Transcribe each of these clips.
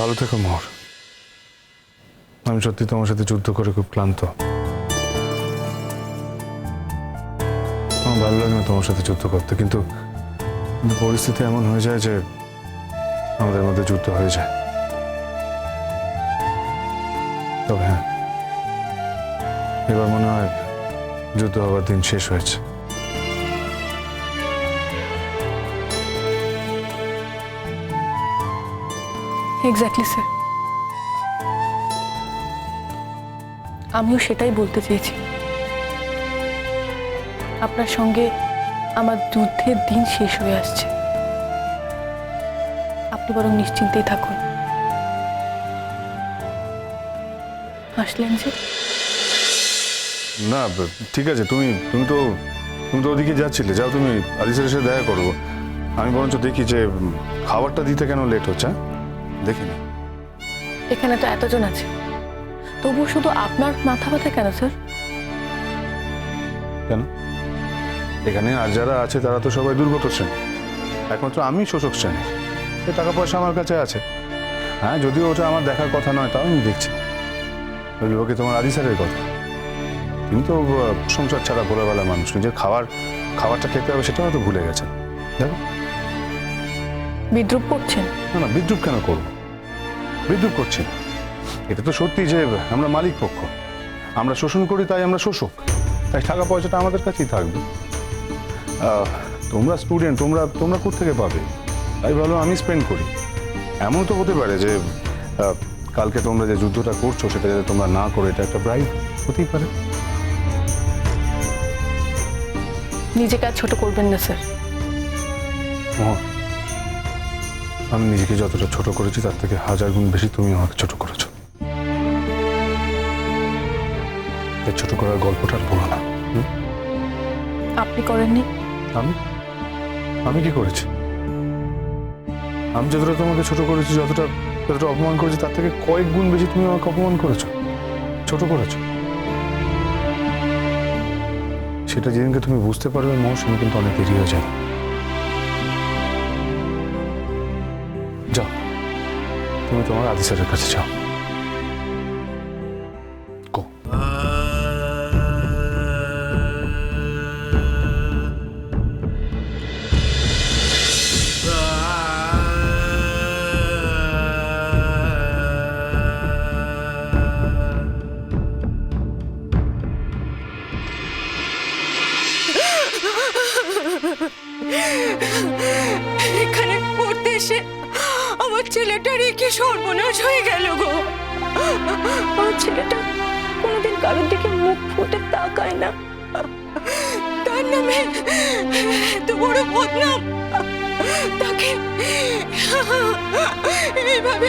ভালো থেকো মোহর আমি সত্যি তোমার সাথে যুদ্ধ করে খুব ক্লান্ত। আমার ভালো লাগে না তোমার সাথে যুদ্ধ করতে, কিন্তু পরিস্থিতি এমন হয়ে যায় যে আমাদের মধ্যে যুদ্ধ হয়ে যায়। তবে হ্যাঁ এবার মনে হয় যুদ্ধ হওয়ার দিন শেষ হয়েছে। এক্স্যাক্টলি স্যার আমিও সেটাই বলতে চেয়েছি। আপনার সঙ্গে আমার যুদ্ধের দিন শেষ হয়ে আসছে। আপনি বরং নিশ্চিন্তেই থাকুন। আসলেন যে? না ঠিক আছে, তুমি তুমি তো তুমি তো ওদিকে যাচ্ছিলে। যাও, তুমি আলিসের সাথে দেখা করব। আমি বরঞ্চ দেখি যে খাবারটা দিতে কেন লেট হচ্ছে হ্যাঁ? দেখি না। এখানে তো এতজন আছে। তবু শুধু আপনার মাথা ব্যথা কেন স্যার? কেন? এখানে আর যারা আছে তারা তো সবাই দুর্গত শ্রেণি। একমাত্র আমি শোষক শ্রেণির। এ টাকা পয়সা আমার কাছে আছে। হ্যাঁ যদিও ওটা আমার দেখার কথা নয় তাও আমি দেখছি। বিভাগে তোমার আদি স্যারের কথা। তিনি তো সংসার ছাড়া ভোরবেলা মানুষ। নিজের খাবার খাবারটা খেতে হবে সেটা হয়তো ভুলে গেছেন। দেখো। বিদ্রুপ করছেন? না না বিদ্রুপ কেন করব? বিদ্রুপ করছি। না। এটা তো সত্যি যে আমরা মালিক পক্ষ। আমরা শোষণ করি তাই আমরা শোষক। তাই টাকা পয়সাটা আমাদের কাছেই থাকবে। তোমরা স্টুডেন্ট তোমরা তোমরা কোথেকে পাবে? তাই ভালো আমি স্পেন্ড করি। এমন তো হতে পারে যে কালকে তোমরা যে যুদ্ধটা করছ সেটা যাতে তোমরা না করো এটা একটা ব্রাইড হতেই পারে। নিজেকে আর ছোট করবেন না স্যার। আমি নিজেকে যতটা ছোট করেছি তার থেকে হাজার গুণ বেশি তুমি আমাকে ছোট করেছ। ছোট করার গল্পটা আর বলো না। আপনি করেননি? আমি? আমি কি করেছি? আমি যতটা তোমাকে ছোট করেছি যতটা যতটা অপমান করেছি তার থেকে কয়েক গুণ বেশি তুমি আমাকে অপমান করেছ। ছোট করেছ। সেটা যেদিনকে তুমি বুঝতে পারবে মোহ সেদিন কিন্তু অনেক দেরি হয়ে যাবে। তোমার আদি স্যারের কাছে যাও। সর্বনাশ হয়ে গেল গো। আমার ছেলেটা কোনোদিন কারোর দিকে মুখ ফুটে তাকায় না। তার নামে এত বড় বদনাম। তাকে এইভাবে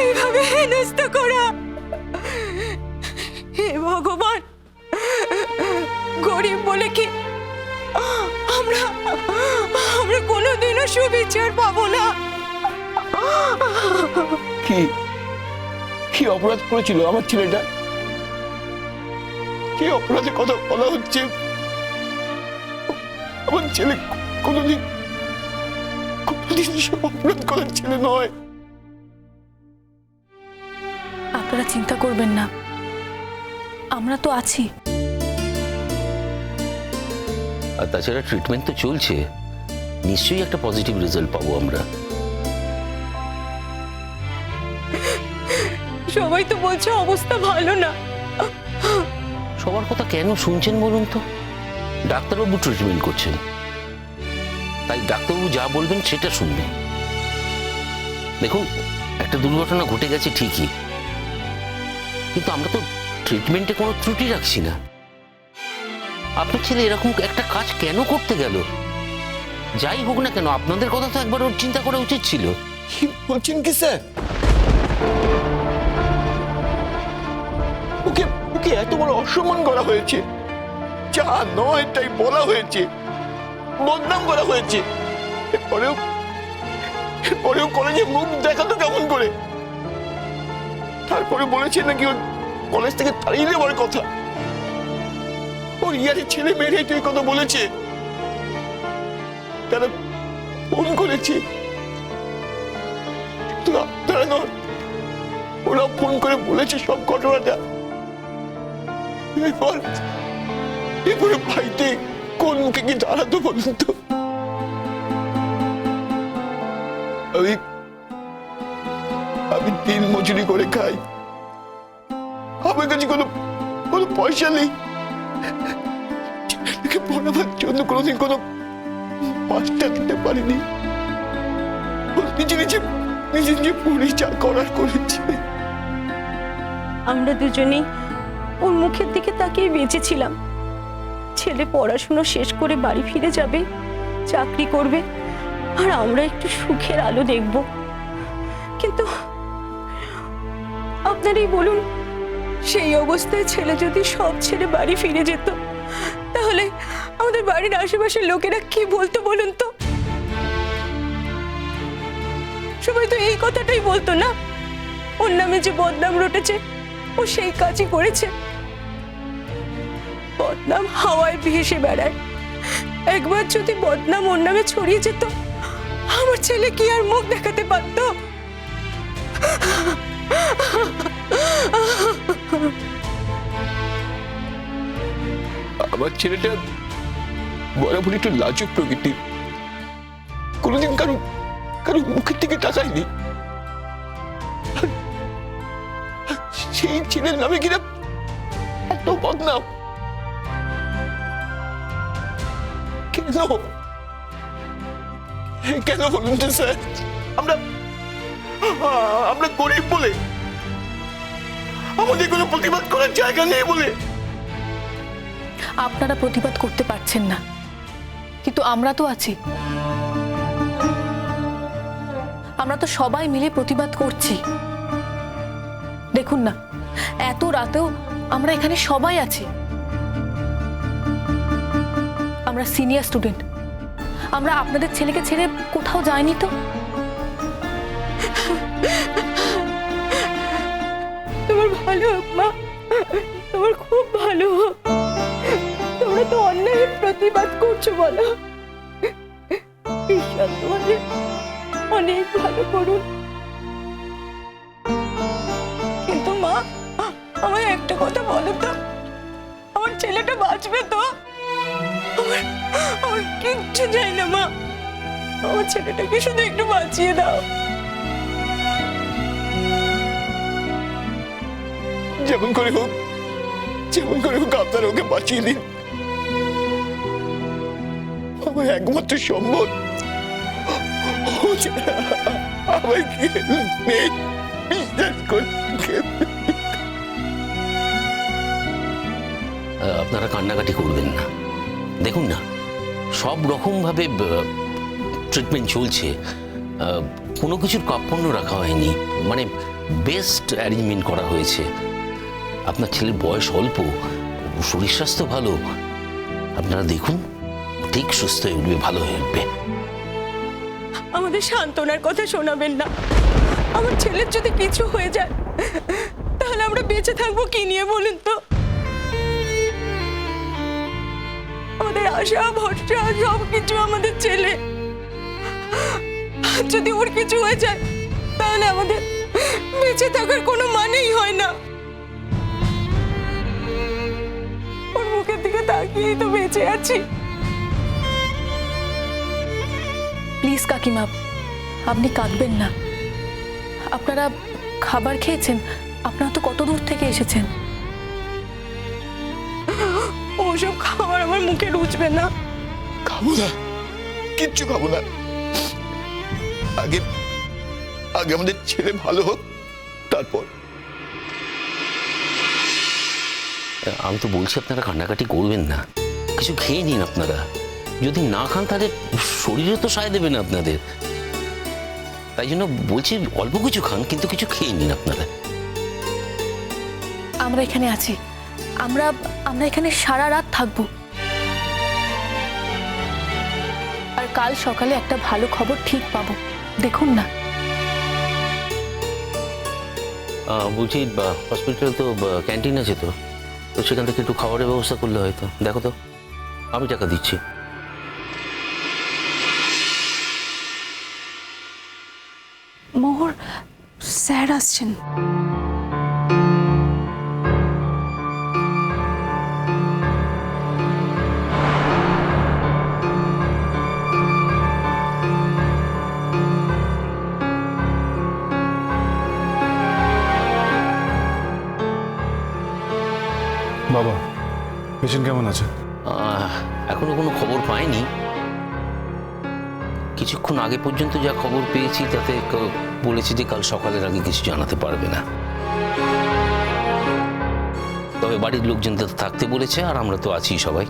এইভাবে হেনস্থা করা। হে ভগবান গরিব বলে কি আমরা আমরা কোনোদিনও সুবিচার পাবো না। কি? কি অপরাধ করেছিল আমার ছেলেটা? কি অপরাধে কথা বলা হচ্ছে? আমার ছেলে কোনোদিন কোনোদিন সে অপরাধ করার ছেলে নয়। আপনারা চিন্তা করবেন না। আমরা তো আছি। আর তাছাড়া ট্রিটমেন্ট তো চলছে। নিশ্চয়ই একটা পজিটিভ রেজাল্ট পাবো আমরা। সবাই তো বলছে অবস্থা ভালো না। সবার কথা কেন শুনছেন বলুন তো? ডাক্তারবাবু ট্রিটমেন্ট করছেন। তাই ডাক্তারবাবু যা বলবেন সেটা শুনবেন। দেখুন একটা দুর্ঘটনা ঘটে গেছে ঠিকই। কিন্তু আমরা তো ট্রিটমেন্টে কোনো ত্রুটি রাখছি না। আপনার ছেলে এরকম একটা কাজ কেন করতে গেল? যাই হোক না কেন আপনাদের কথা তো একবার ওর চিন্তা করা উচিত ছিল। কি বলছেন কি স্যার? ওকে এত বড় অসম্মান করা হয়েছে, যা নয় তাই বলা হয়েছে, বদনাম করা হয়েছে। এরপরেও এরপরেও কলেজে মুখ দেখাতো কেমন করে? তারপরে বলেছে নাকি ওর কলেজ থেকে তাড়িয়ে দেওয়ার কথা। ওর ইয়ারের ছেলে মেয়েরাই তো এই কথা বলেছে। তারা ফোন করেছে। তো দাঁড়ানোর ওরা ফোন করে বলেছে সব ঘটনাটা। এরপর কোন মুখে কি বলুন তো? আমি আমি দিন মজুরি করে খাই। আমার কাছে কোনো কোনো পয়সা নেই। পড়াবার জন্য কোনোদিন কোনো মাস্টার দিতে পারিনি। নিজে নিজে নিজে নিজে যা করার করেছে। আমরা দুজনেই ওর মুখের দিকে তাকিয়ে বেঁচেছিলাম। ছেলে পড়াশুনো শেষ করে বাড়ি ফিরে যাবে, চাকরি করবে, আর আমরা একটু সুখের আলো দেখব। কিন্তু আপনারই বলুন, সেই অবস্থায় ছেলে যদি সব ছেড়ে বাড়ি ফিরে যেত, তাহলে আমাদের বাড়ির আশেপাশের লোকেরা কি বলতো বলুন তো? সবাই তো এই কথাটাই বলতো না? ওর নামে যে বদনাম রটেছে, ও সেই কাজই করেছে। বদনাম হাওয়ায় ভেসে বেড়ায়। একবার যদি বদনাম ওর নামে ছড়িয়ে যেত, আমার ছেলে কি আর মুখ দেখাতে পারত? আমার ছেলেটা বরাবর একটু লাজুক প্রকৃতির। কোনোদিন কারও কারও মুখের দিকে তাকায়নি। সেই ছেলের নামে কিনা এত বদনাম? কেন? কেন বলুন তো স্যার? আমরা আমরা গরিব বলে। আমাদের কোনো প্রতিবাদ করার জায়গা নেই বলে। আপনারা প্রতিবাদ করতে পারছেন না। কিন্তু আমরা তো আছি। আমরা তো সবাই মিলে প্রতিবাদ করছি। দেখুন না, এত রাতেও আমরা এখানে সবাই আছি। আমরা সিনিয়র স্টুডেন্ট আমরা আপনাদের ছেলেকে ছেড়ে কোথাও যাইনি তো? তোমার ভালো মা। তোমার খুব ভালো তোমরা তো অন্যায়ের প্রতিবাদ করছ, বলো। ঈশ্বর তোমাদের অনেক ভালো করুন। কিন্তু মা, আমায় একটা কথা বলো তো। আমার ছেলেটা বাঁচবে তো? আমার আমার কিচ্ছু চাই না মা। আমার ছেলেটাকে শুধু একটু বাঁচিয়ে দাও। যেমন করে হোক যেমন করে হোক আপনারা ওকে বাঁচিয়ে দিন। আমার একমাত্র সম্বল। নেই বিশ্বাস করতে আপনারা কান্নাকাটি করবেন না। দেখুন না, সব রকমভাবে ট্রিটমেন্ট চলছে। কোনো কিছুর কাপড় রাখা হয়নি। মানে বেস্ট অ্যারেঞ্জমেন্ট করা হয়েছে। আপনার ছেলের বয়স অল্প, শরীর স্বাস্থ্য ভালো। আপনারা দেখুন, ঠিক সুস্থ হয়ে উঠবে, ভালো হয়ে উঠবে। আমাদের সান্ত্বনার কথা শোনাবেন না। আমার ছেলের যদি কিছু হয়ে যায়, তাহলে আমরা বেঁচে থাকব কি নিয়ে বলুন তো? আমাদের আশা ভরসা সব কিছু আমাদের ছেলে। যদি ওর কিছু হয়ে যায়, তাহলে আমাদের বেঁচে থাকার কোনো মানেই হয় না। ওর মুখের দিকে তাকিয়েই তো বেঁচে আছি। প্লিজ কাকিমা, আপনি কাঁদবেন না। আপনারা খাবার খেয়েছেন, আপনারা তো কত দূর থেকে এসেছেন? ওসব খাবার আমার মুখে রুচবে না। খাব না। কিচ্ছু খাব না। আগে আগে আমাদের ছেলে ভালো হোক তারপর। আমি তো বলছি আপনারা কান্নাকাটি করবেন না। কিছু খেয়ে নিন আপনারা। যদি না খান তাহলে শরীরে তো সায় দেবে না আপনাদের। তাই জন্য বলছি অল্প কিছু খান কিন্তু কিছু খেয়ে নিন আপনারা। আমরা এখানে আছি। আমরা আমরা এখানে সারা রাত থাকব। আর কাল সকালে একটা ভালো খবর ঠিক পাবো। দেখুন না। আহ, বলছি হসপিটালে তো ক্যান্টিন আছে তো। তো সেখান থেকে একটু খাবারের ব্যবস্থা করলে হয়তো দেখো তো আমি টাকা দিচ্ছি। মোহর স্যার আসছেন। কেমন আছে? এখনও কোনো খবর পাইনি। কিছুক্ষণ আগে পর্যন্ত যা খবর পেয়েছি, তাতে বলেছি যে কাল সকালের আগে কিছু জানাতে পারবে না। তবে বাড়ির লোকজন তো থাকতে বলেছে, আর আমরা তো আছি সবাই।